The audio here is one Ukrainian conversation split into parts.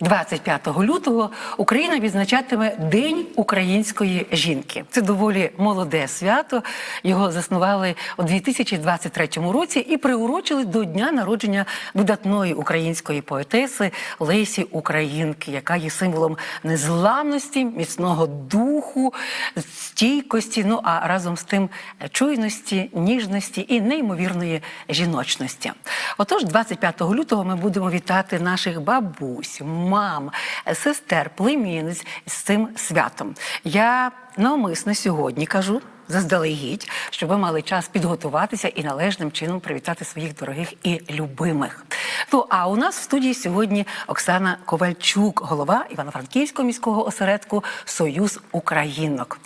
25 лютого Україна відзначатиме День української жінки. Це доволі молоде свято. Його заснували у 2023 році і приурочили до дня народження видатної української поетеси Лесі Українки, яка є символом незламності, міцного духу, стійкості. Ну а разом з тим чуйності, ніжності і неймовірної жіночності. Отож, 25 лютого ми будемо вітати наших бабусь, мам, сестер, племінниць з цим святом. Я навмисно сьогодні кажу. Заздалегідь, щоб ви мали час підготуватися і належним чином привітати своїх дорогих і любимих. Ну а у нас в студії сьогодні Оксана Ковальчук, голова Івано-Франківського міського осередку Союз Українок.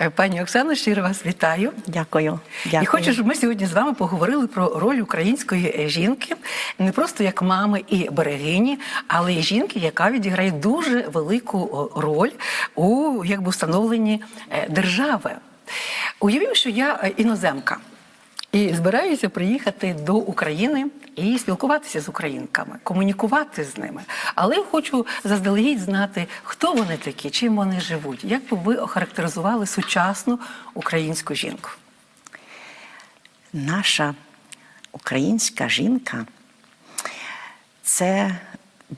Е, Пані Оксано, щиро вас вітаю. Дякую. Дякую. І хочу, щоб ми сьогодні з вами поговорили про роль української е, жінки не просто як мами і берегині, але й жінки, яка відіграє дуже велику роль у якби встановленні е, держави. Уявімо, що я іноземка. І збираюся приїхати до України і спілкуватися з українками, комунікувати з ними. Але хочу заздалегідь знати, хто вони такі, чим вони живуть. Як би ви охарактеризували сучасну українську жінку? Наша українська жінка це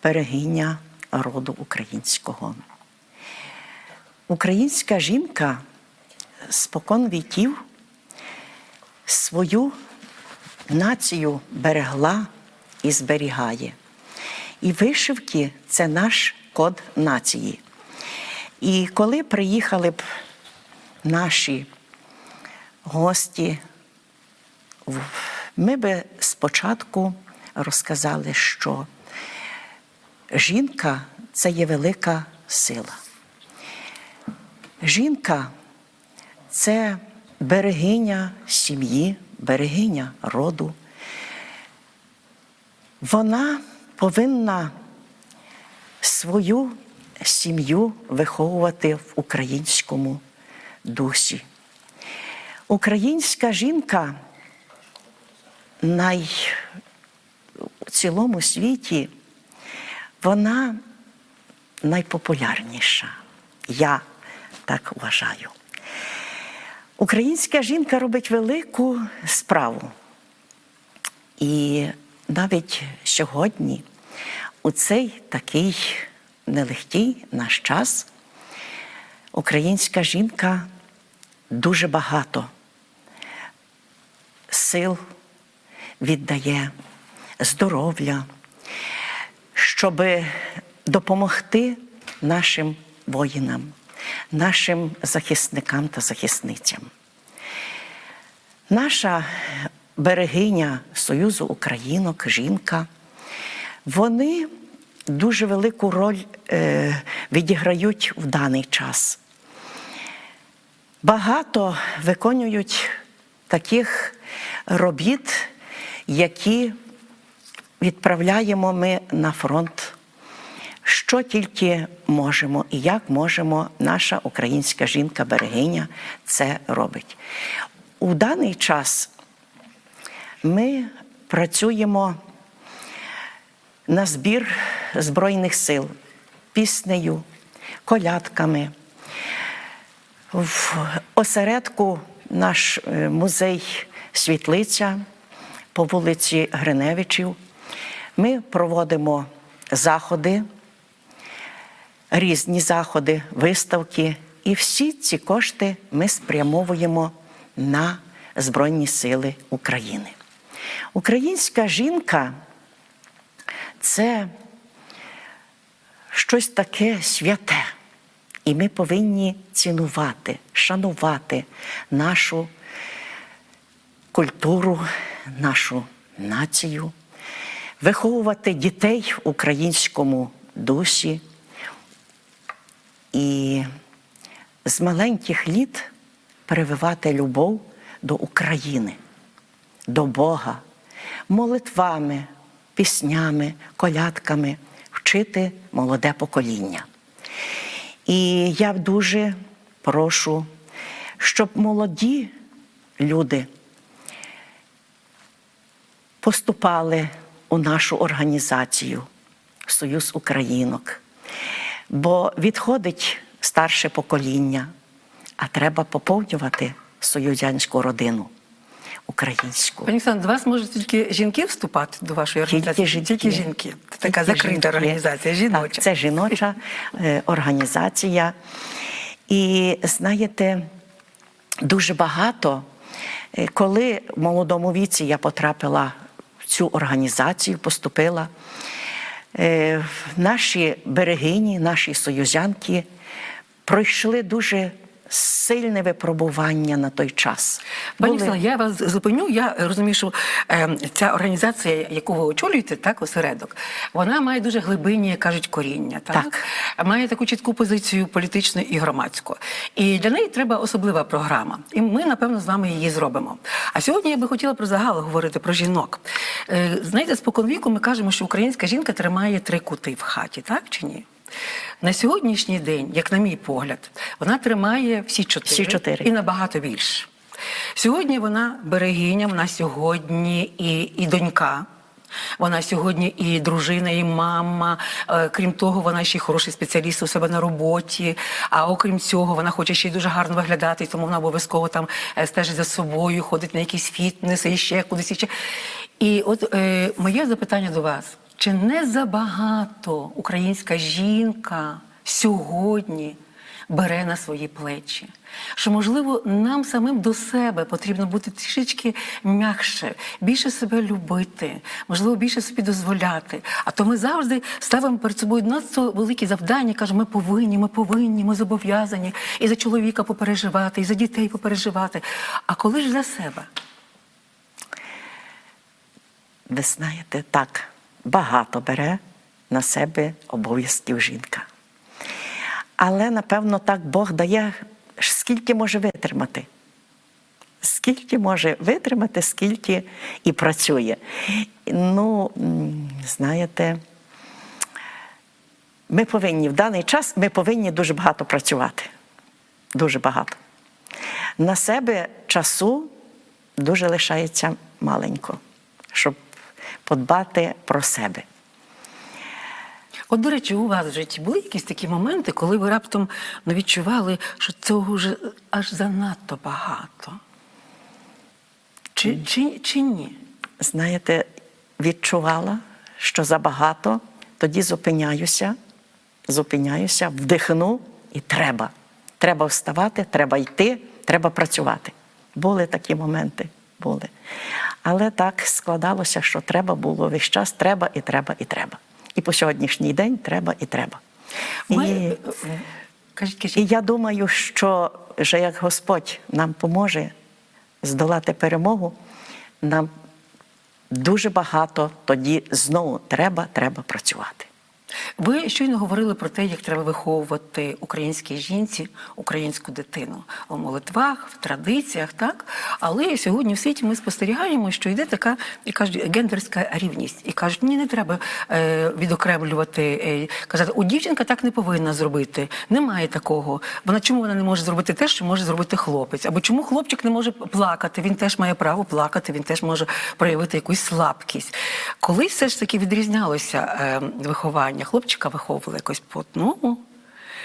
берегиня роду українського. Українська жінка спокон віків свою націю берегла і зберігає. І вишивки це наш код нації. І коли приїхали б наші гості, ми би спочатку розказали, що жінка це є велика сила. Жінка це берегиня сім'ї, берегиня роду. Вона повинна свою сім'ю виховувати в українському дусі. Українська жінка най... у цілому світі вона найпопулярніша. Я так вважаю. Українська жінка робить велику справу. І навіть сьогодні, у цей такий нелегкий наш час, українська жінка дуже багато сил віддає, здоров'я, щоб допомогти нашим воїнам, нашим захисникам та захисницям. Наша берегиня Союзу Українок, жінка, вони дуже велику роль е, відіграють в даний час. Багато виконують таких робіт, які відправляємо ми на фронт. Що тільки можемо і як можемо, наша українська жінка-берегиня це робить. У даний час ми працюємо на збір Збройних сил піснею, колядками. В осередку наш е, музей Світлиця по вулиці Гриневичів. Ми проводимо заходи, різні заходи, виставки, і всі ці кошти ми спрямовуємо на Збройні Сили України. Українська жінка це щось таке святе. І ми повинні цінувати, шанувати нашу культуру, нашу націю, виховувати дітей в українському дусі і з маленьких літ прививати любов до України, до Бога, молитвами, піснями, колядками вчити молоде покоління. І я дуже прошу, щоб молоді люди поступали у нашу організацію Союз Українок, бо відходить старше покоління, а треба поповнювати союзянську родину українську. Пані Оксано, до вас можуть тільки жінки вступати до вашої Тільки організації? жінки. Тільки жінки. Це така закрита жінки. організація, жіноча. Так, це жіноча е, організація. І знаєте, дуже багато, е, коли в молодому віці я потрапила в цю організацію, поступила, наші берегині, наші союзянки пройшли дуже сильне випробування на той час. Пані Були- Оксано, я вас зупиню. Я розумію, що е, ця організація, яку ви очолюєте, так, осередок, вона має дуже глибинні, як кажуть, коріння. Так? Так. Має таку чітку позицію політичну і громадську. І для неї треба особлива програма. І ми, напевно, з вами її зробимо. А сьогодні я би хотіла про загал говорити про жінок. Е, знаєте, споконвіку ми кажемо, що українська жінка тримає три кути в хаті, так чи ні? На сьогоднішній день, як на мій погляд, вона тримає всі чотири, Всі чотири. і набагато більше. Сьогодні вона берегиня, вона сьогодні і, і донька. Вона сьогодні і дружина, і мама. Е, Крім того, вона ще й хороший спеціаліст у себе на роботі. А окрім цього, вона хоче ще й дуже гарно виглядати, тому вона обов'язково там е, стежить за собою, ходить на якісь фітнеси і ще кудись іще. І от е, моє запитання до вас: чи не забагато українська жінка сьогодні? бере на свої плечі. Що, можливо, нам самим до себе потрібно бути трішечки м'якше, більше себе любити, можливо, більше собі дозволяти. А то ми завжди ставимо перед собою надто великі завдання, кажемо, ми повинні, ми повинні, ми зобов'язані і за чоловіка попереживати, і за дітей попереживати. А коли ж за себе? Ви знаєте, так, багато бере на себе обов'язків жінка. Але, напевно, так Бог дає, скільки може витримати. Скільки може витримати, скільки і працює. Ну, знаєте, ми повинні в даний час ми повинні дуже багато працювати. Дуже багато. На себе часу дуже лишається маленько, щоб подбати про себе. От, до речі, у вас в житті були якісь такі моменти, коли ви раптом ну, відчували, що цього вже аж занадто багато? Чи, чи, чи ні? знаєте, відчувала, що забагато, тоді зупиняюся, зупиняюся, вдихну і треба. Треба вставати, треба йти, треба працювати. Були такі моменти, були. Але так складалося, що треба було весь час, треба і треба, і треба. І по сьогоднішній день треба і треба. Ми... І, Кажіть, кажіть. і я думаю, що вже як Господь нам поможе здолати перемогу, нам дуже багато тоді знову треба, треба працювати. Ви щойно говорили про те, як треба виховувати українській жінці українську дитину у молитвах, в традиціях, так але сьогодні в світі ми спостерігаємо, що йде така і кажуть гендерська рівність, і кажуть, ні, не треба е, відокремлювати, е, казати, у дівчинка так не повинна зробити. Немає такого. Вона чому вона не може зробити те, що може зробити хлопець? Або чому хлопчик не може плакати? Він теж має право плакати, він теж може проявити якусь слабкість. Коли все ж таки відрізнялося е, виховання, хлопчика виховували якось по одному.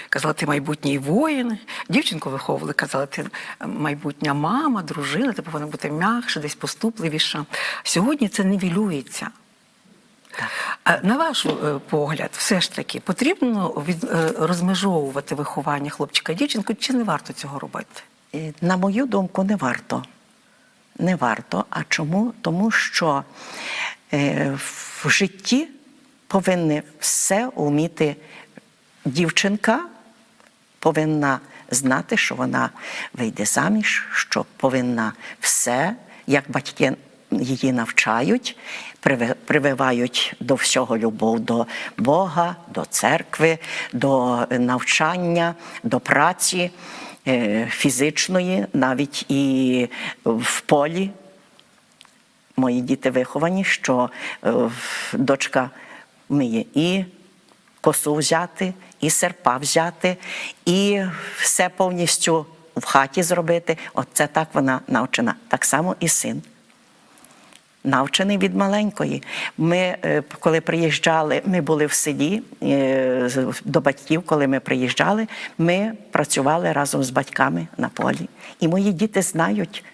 Казали, ти майбутній воїн. Дівчинку виховували, казали, ти майбутня мама, дружина, ти повинна бути м'якша, десь поступливіша. Сьогодні це нівелюється. На ваш е, погляд, все ж таки потрібно від, е, розмежовувати виховання хлопчика і дівчинку, чи не варто цього робити? На мою думку, не варто. Не варто. А чому? Тому що е, в житті повинна все вміти дівчинка, повинна знати, що вона вийде заміж, що повинна все, як батьки її навчають, прививають до всього любов до Бога, до церкви, до навчання, до праці е, фізичної, навіть і в полі. мої діти виховані, що е, дочка вміє і косу взяти, і серпа взяти, і все повністю в хаті зробити. От це так вона навчена. Так само і син. Навчений від маленької. Ми, е, коли приїжджали, ми були в селі е, до батьків, коли ми приїжджали, ми працювали разом з батьками на полі. І мої діти знають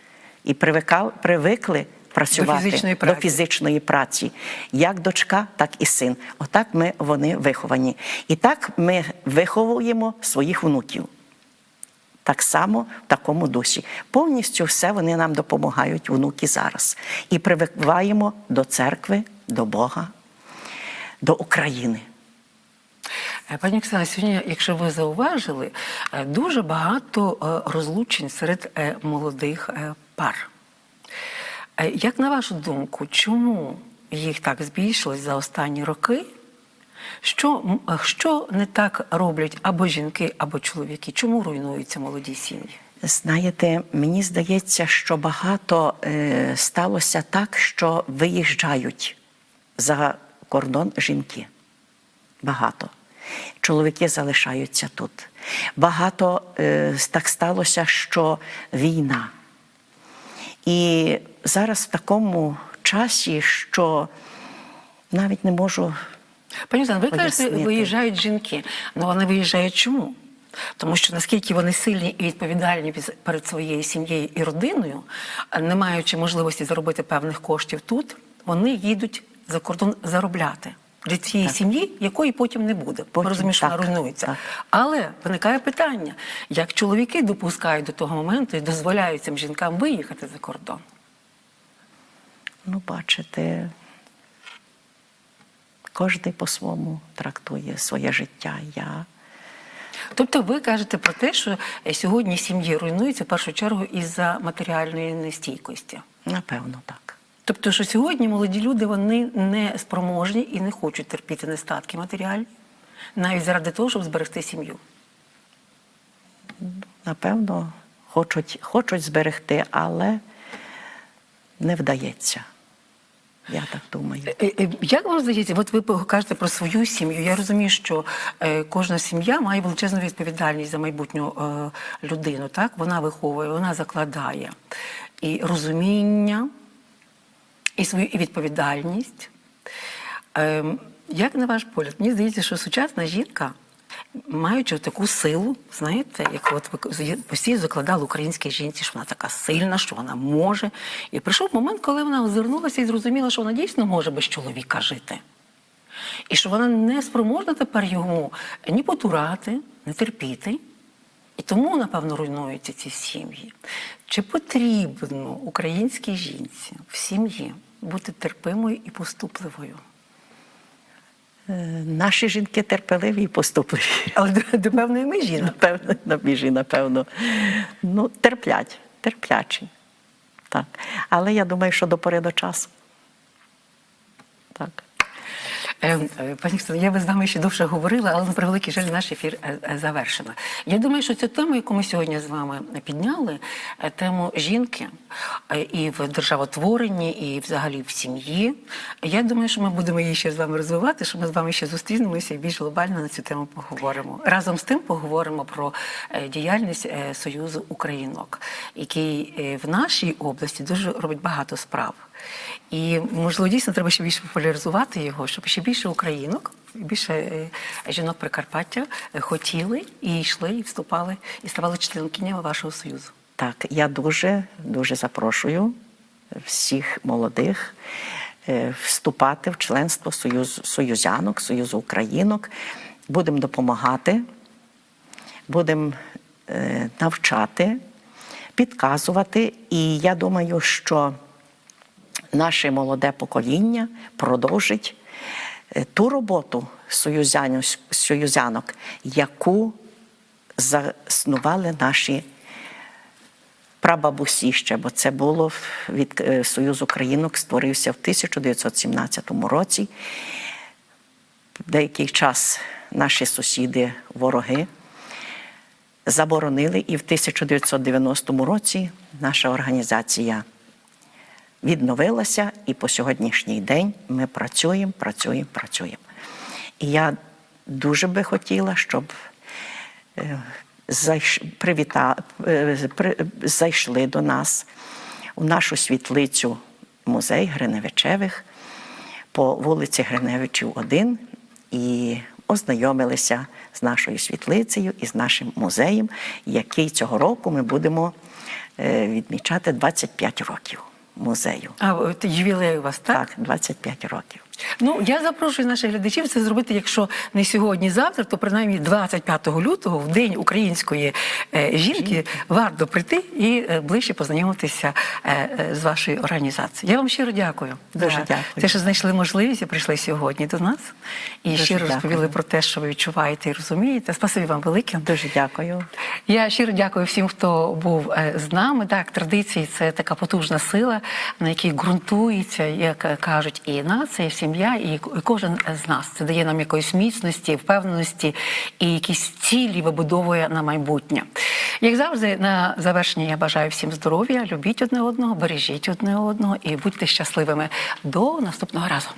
і привикали, привикли працювати фізичної до фізичної праці. Як дочка, так і син. Отак ми вони виховані. І так ми виховуємо своїх внуків. Так само в такому дусі. Повністю все вони нам допомагають, внуки зараз. І привикаємо до церкви, до Бога, до України. Е, Пані Оксана, сьогодні, якщо ви зауважили, е, дуже багато е, розлучень серед молодих пар. Е, Як на вашу думку, чому їх так збільшилось за останні роки? Що, е, що не так роблять або жінки, або чоловіки? Чому руйнуються молоді сім'ї? Знаєте, мені здається, що багато е, сталося так, що виїжджають за кордон жінки. Багато. Чоловіки залишаються тут. Багато е, так сталося, що війна. І зараз в такому часі, що навіть не можу Пані Оксана, ви кажете, виїжджають жінки. Ну вони виїжджають чому? Тому що наскільки вони сильні і відповідальні перед своєю сім'єю і родиною, не маючи можливості заробити певних коштів тут, вони їдуть за кордон заробляти для цієї сім'ї, якої потім не буде. Потім, розуміємо, що так, вона руйнується. так. Але виникає питання: як чоловіки допускають до того моменту і дозволяють цим жінкам виїхати за кордон? Ну, бачите, кожен по-своєму трактує своє життя. Я Тобто ви кажете про те, що сьогодні сім'ї руйнуються в першу чергу із-за матеріальної нестійкості. напевно так. Тобто, що сьогодні молоді люди вони не спроможні і не хочуть терпіти нестатки матеріальні, навіть заради того, щоб зберегти сім'ю. Напевно, хочуть, хочуть зберегти, але не вдається. Я так думаю. Е, е, Як вам здається, от ви кажете про свою сім'ю? Я розумію, що е, кожна сім'я має величезну відповідальність за майбутню людину. Так вона виховує, вона закладає і розуміння, і свою і відповідальність. Е, як на ваш погляд, мені здається, що сучасна жінка, маючи таку силу, знаєте, як от постійно закладали українській жінці, що вона така сильна, що вона може. І прийшов момент, коли вона озирнулася і зрозуміла, що вона дійсно може без чоловіка жити. І що вона не спроможна тепер йому ні потурати, не терпіти. І тому, напевно, руйнуються ці сім'ї. Чи потрібно українській жінці в сім'ї бути терпимою і поступливою? Е, Наші жінки терпеливі і поступливі. Але до, до певної межі. Напевно, на біжі, напевно. Ну, терплять, терплячі. Так. Але я думаю, що до пори до часу. Так. Е, е, Пані Оксано, я би з вами ще довше говорила, але на превеликий жаль, наш ефір е, завершено. Я думаю, що цю тему, яку ми сьогодні з вами підняли, тему жінки і в державотворенні, і взагалі в сім'ї. Я думаю, що ми будемо її ще з вами розвивати, що ми з вами ще зустрінемося і більш глобально на цю тему поговоримо. Разом з тим поговоримо про діяльність Союзу Українок, який в нашій області дуже робить багато справ. І можливо дійсно треба ще більше популяризувати його, щоб ще більше українок, більше е, жінок Прикарпаття е, хотіли і йшли, і вступали, і ставали членкинями вашого союзу. Так, я дуже дуже запрошую всіх молодих е, вступати в членство Союз, Союзянок, Союзу Українок. Будемо допомагати, будемо навчати, підказувати. І я думаю, що наше молоде покоління продовжить е, ту роботу союзянок, яку заснували наші прабабусі ще, бо це було від е, Союз Українок, створився в 1917 році. Деякий час наші сусіди, вороги, заборонили, і в 1990 році наша організація відновилася, і по сьогоднішній день ми працюємо, працюємо, працюємо. І я дуже би хотіла, щоб е, привіта... е, зайшли до нас у нашу світлицю музей Гриневичевих по вулиці Гриневичів 1 і ознайомилися з нашою світлицею і з нашим музеєм, який цього року ми будемо е, відмічати 25 років музею. А от ювілей у вас, так? Так, 25 років. Ну я запрошую наших глядачів це зробити, якщо не сьогодні, завтра, то принаймні 25 лютого, в день української е, жінки, варто прийти і е, ближче познайомитися е, е, з вашою організацією. Я вам щиро дякую. Дуже за дякую. Те, що знайшли можливість і прийшли сьогодні до нас і Дуже щиро дякую. розповіли про те, що ви відчуваєте і розумієте. Спасибі вам велике. Дуже дякую. Я щиро дякую всім, хто був е, з нами. Так, традиції це така потужна сила, на якій ґрунтується, як е, кажуть, і нація, і сім'я, і кожен з нас. Це дає нам якоїсь міцності, впевненості і якісь цілі вибудовує на майбутнє. Як завжди, на завершення я бажаю всім здоров'я, любіть одне одного, бережіть одне одного і будьте щасливими. До наступного разу.